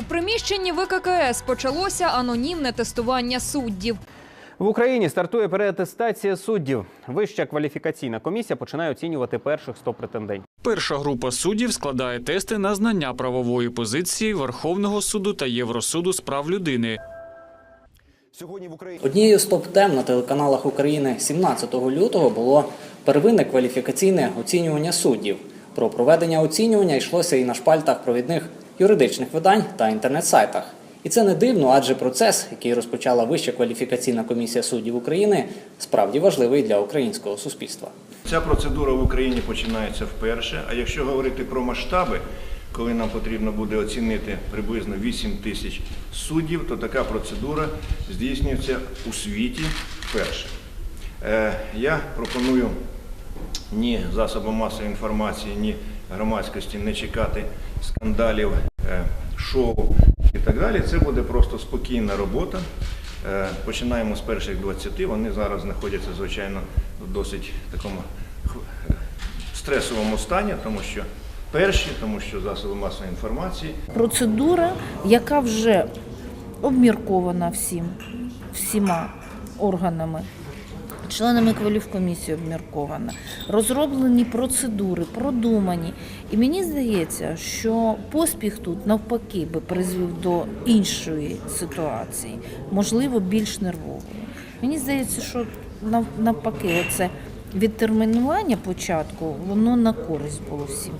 У приміщенні ВККС почалося анонімне тестування суддів. В Україні стартує переатестація суддів. Вища кваліфікаційна комісія починає оцінювати перших 100 претендентів. Перша група суддів складає тести на знання правової позиції Верховного суду та Євросуду з прав людини. Однією з топ-тем на телеканалах України 17 лютого було первинне кваліфікаційне оцінювання суддів. Про проведення оцінювання йшлося і на шпальтах провідних юридичних видань та інтернет-сайтах. І це не дивно, адже процес, який розпочала Вища кваліфікаційна комісія суддів України, справді важливий для українського суспільства. Ця процедура в Україні починається вперше. А якщо говорити про масштаби, коли нам потрібно буде оцінити приблизно 8 тисяч суддів, то така процедура здійснюється у світі вперше. Е, Я пропоную ні засобам масової інформації, ні громадськості не чекати скандалів, шоу і так далі. Це буде просто спокійна робота. Е, Починаємо з перших 20. Вони зараз знаходяться, звичайно, в досить такому е, стресовому стані, тому що перші, тому що засоби масової інформації процедура, яка вже обміркована всім, всіма органами. Членами кваліфкомісії обміркована, розроблені процедури, продумані. І мені здається, що поспіх тут навпаки би призвів до іншої ситуації, можливо, більш нервової. Мені здається, що навпаки, оце відтермінування початку, воно на користь було всім.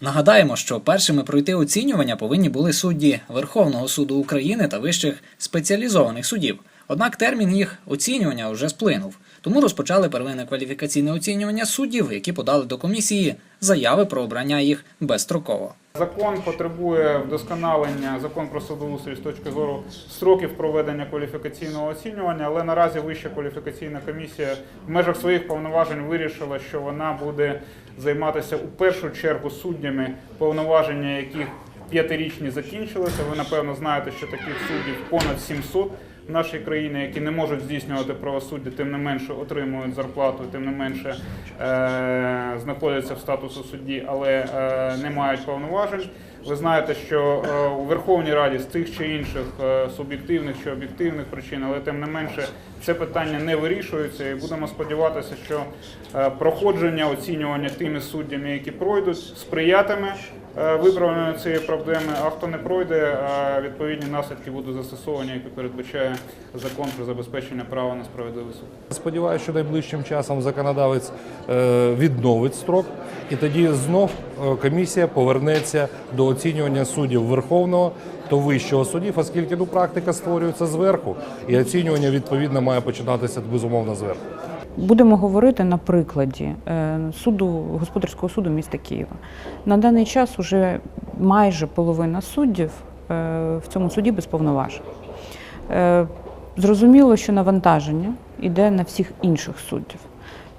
Нагадаємо, що першими пройти оцінювання повинні були судді Верховного суду України та вищих спеціалізованих судів. Однак термін їх оцінювання вже сплинув. Тому розпочали первинне кваліфікаційне оцінювання суддів, які подали до комісії заяви про обрання їх безстроково. Закон потребує вдосконалення, закон про судоустрій з точки зору строків проведення кваліфікаційного оцінювання, але наразі Вища кваліфікаційна комісія в межах своїх повноважень вирішила, що вона буде займатися у першу чергу суддями, повноваження яких п'ятирічні закінчилися. Ви напевно знаєте, що таких суддів понад 700 в нашій країні, які не можуть здійснювати правосуддя, тим не менше отримують зарплату, тим не менше е- знаходяться в статусу судді, але е- не мають повноважень. Ви знаєте, що е, у Верховній Раді з тих чи інших е, суб'єктивних чи об'єктивних причин, але тим не менше це питання не вирішується, і будемо сподіватися, що е, проходження оцінювання тими суддями, які пройдуть, сприятиме е, виправленню цієї проблеми. А хто не пройде, відповідні наслідки будуть застосовані, які передбачає закон про забезпечення права на справедливий суд. Сподіваюся, що найближчим часом законодавець е, відновить строк, і тоді знов е, комісія повернеться до оцінювання суддів Верховного та Вищого судів, оскільки ну, практика створюється зверху, і оцінювання відповідно має починатися безумовно зверху. Будемо говорити на прикладі е, суду господарського суду міста Києва. На даний час уже майже половина суддів е, в цьому суді без повноважень. Е, Зрозуміло, що навантаження йде на всіх інших суддів.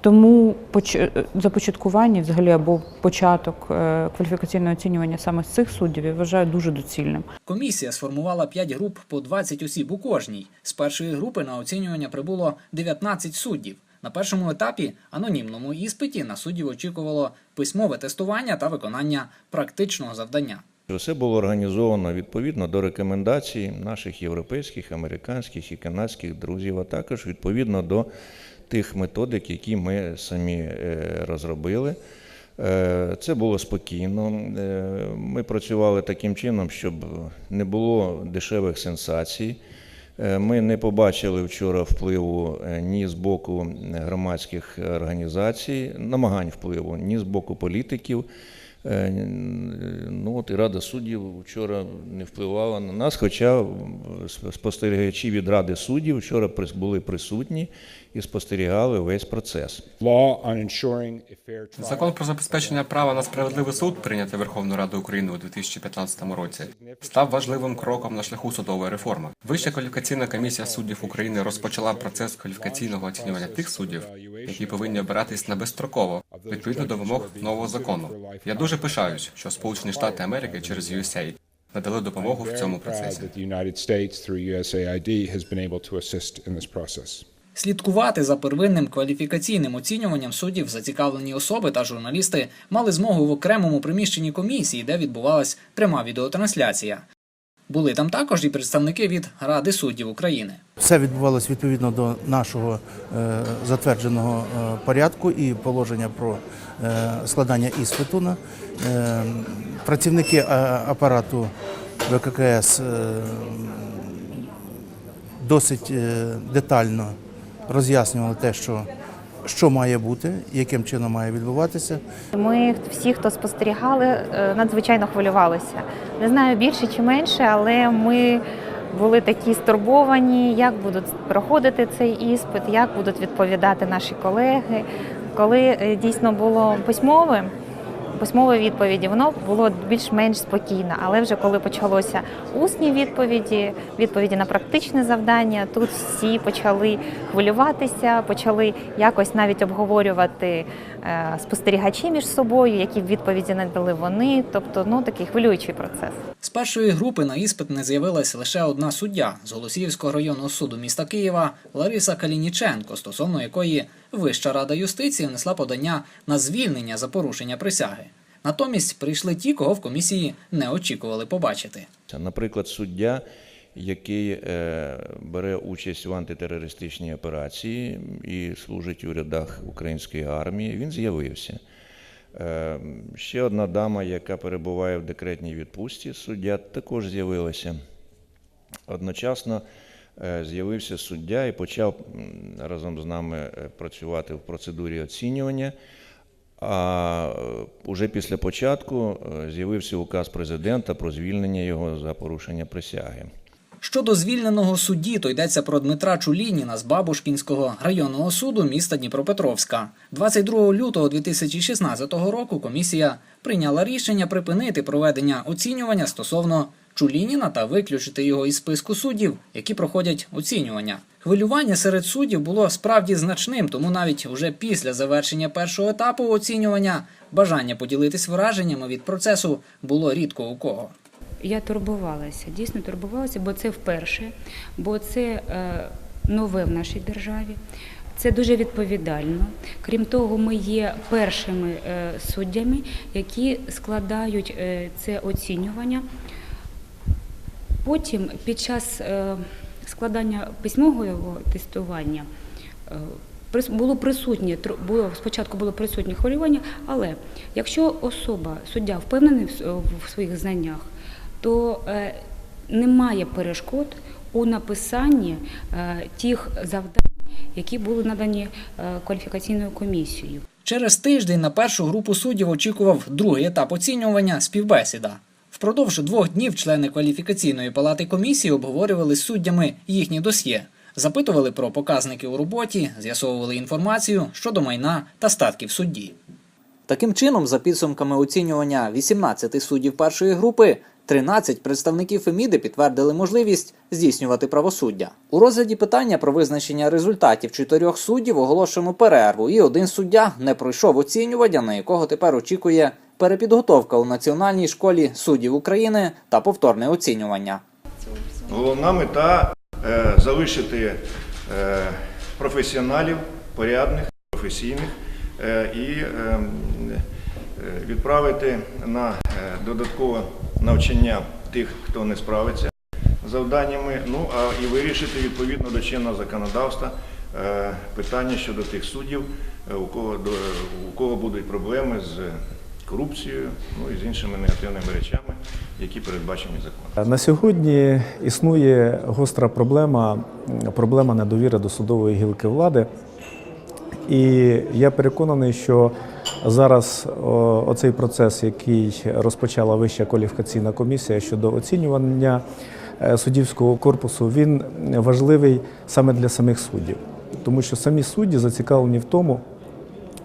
Тому поч- започаткування взагалі або початок кваліфікаційного оцінювання саме з цих суддів я вважаю дуже доцільним. Комісія сформувала 5 груп по 20 осіб у кожній. З першої групи на оцінювання прибуло 19 суддів. На першому етапі анонімному іспиті на суддів очікувало письмове тестування та виконання практичного завдання. Все було організовано відповідно до рекомендацій наших європейських, американських і канадських друзів, а також відповідно до тих методик, які ми самі е, розробили. Е, Це було спокійно. Е, Ми працювали таким чином, щоб не було дешевих сенсацій. Е, Ми не побачили вчора впливу е, ні з боку громадських організацій, намагань впливу, ні з боку політиків. Е, Ну от і Рада суддів вчора не впливала на нас, хоча спостерігачі від Ради суддів вчора прис- були присутні і спостерігали весь процес. Закон про забезпечення права на справедливий суд, прийнятий Верховною Радою України у 2015 році, став важливим кроком на шляху судової реформи. Вища кваліфікаційна комісія суддів України розпочала процес кваліфікаційного оцінювання тих суддів, які повинні обиратись на безстроково відповідно до вимог нового закону. Я дуже пишаюсь, що Сполучені Штати Америки через USAID надали допомогу в цьому процесі. Слідкувати за первинним кваліфікаційним оцінюванням суддів зацікавлені особи та журналісти мали змогу в окремому приміщенні комісії, де відбувалась пряма відеотрансляція. Були там також і представники від Ради суддів України. Все відбувалося відповідно до нашого е, затвердженого е, порядку і положення про е, складання іспиту. працівники апарату ВККС досить детально роз'яснювали те, що, що має бути, яким чином має відбуватися. Ми всі, хто спостерігали, е, надзвичайно хвилювалися. Не знаю більше чи менше, але ми були такі стурбовані, як будуть проходити цей іспит, як будуть відповідати наші колеги. Коли е, дійсно було письмове, письмові відповіді, воно було більш-менш спокійно. Але вже коли почалося усні відповіді, відповіді на практичне завдання, тут всі почали хвилюватися, почали якось навіть обговорювати е, спостерігачі між собою, які відповіді надали вони. Тобто, ну такий хвилюючий процес. З першої групи на іспит не з'явилася лише одна суддя з Голосіївського районного суду міста Києва Лариса Калініченко, стосовно якої Вища рада юстиції внесла подання на звільнення за порушення присяги. Натомість прийшли ті, кого в комісії не очікували побачити. Наприклад, суддя, який е, бере участь в антитерористичній операції і служить у рядах української армії, він з'явився. Е, ще одна дама, яка перебуває в декретній відпустці, суддя, також з'явилася. Одночасно з'явився суддя і почав разом з нами е, працювати в процедурі оцінювання. А е, уже після початку е, з'явився указ президента про звільнення його за порушення присяги. Щодо звільненого судді, то йдеться про Дмитра Чулініна з Бабушкінського районного суду міста Дніпропетровська. 22 лютого 2016 року комісія прийняла рішення припинити проведення оцінювання стосовно Чулініна та виключити його із списку суддів, які проходять оцінювання. Хвилювання серед суддів було справді значним, тому навіть уже після завершення першого етапу оцінювання бажання поділитись враженнями від процесу було рідко у кого. Я турбувалася, дійсно турбувалася, бо це вперше, бо це е, нове в нашій державі. Це дуже відповідально. Крім того, ми є першими е, суддями, які складають е, це оцінювання. Потім, під час е, складання письмового тестування, е, було присутнє було спочатку було присутнє хвилювання, але якщо особа, суддя впевнений в своїх знаннях, то е, немає перешкод у написанні тих завдань, які були надані кваліфікаційною комісією. Через тиждень на першу групу суддів очікував другий етап оцінювання співбесіда. Впродовж двох днів члени кваліфікаційної палати комісії обговорювали з суддями їхні досьє, запитували про показники у роботі, з'ясовували інформацію щодо майна та статків судді. Таким чином, за підсумками оцінювання 18 суддів першої групи, 13 представників Феміди підтвердили можливість здійснювати правосуддя. У розгляді питання про визначення результатів чотирьох суддів оголошено перерву, і один суддя не пройшов оцінювання, на якого тепер очікує перепідготовка у Національній школі суддів України та повторне оцінювання. Головна мета е, залишити е, професіоналів, порядних, професійних е, і відправити на додаткове навчання тих, хто не справиться з завданнями, ну а і вирішити відповідно до чинного законодавства питання щодо тих суддів, у кого, у кого будуть проблеми з корупцією, ну і з іншими негативними речами, які передбачені законом. На сьогодні існує гостра проблема, проблема недовіри до судової гілки влади. І я переконаний, що зараз оцей процес, який розпочала Вища кваліфікаційна комісія щодо оцінювання е, суддівського корпусу, він важливий саме для самих суддів, тому що самі судді зацікавлені в тому,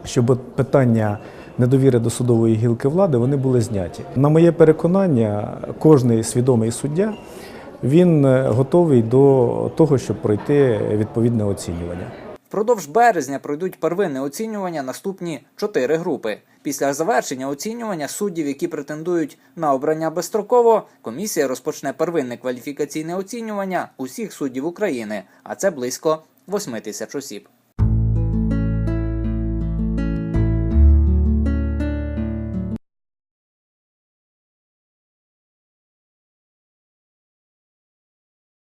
щоб питання недовіри до судової гілки влади вони були зняті. На моє переконання, кожний свідомий суддя він е, готовий до того, щоб пройти відповідне оцінювання. Впродовж березня пройдуть первинне оцінювання наступні чотири групи. Після завершення оцінювання суддів, які претендують на обрання безстроково, комісія розпочне первинне кваліфікаційне оцінювання усіх суддів України, а це близько 8 тисяч осіб.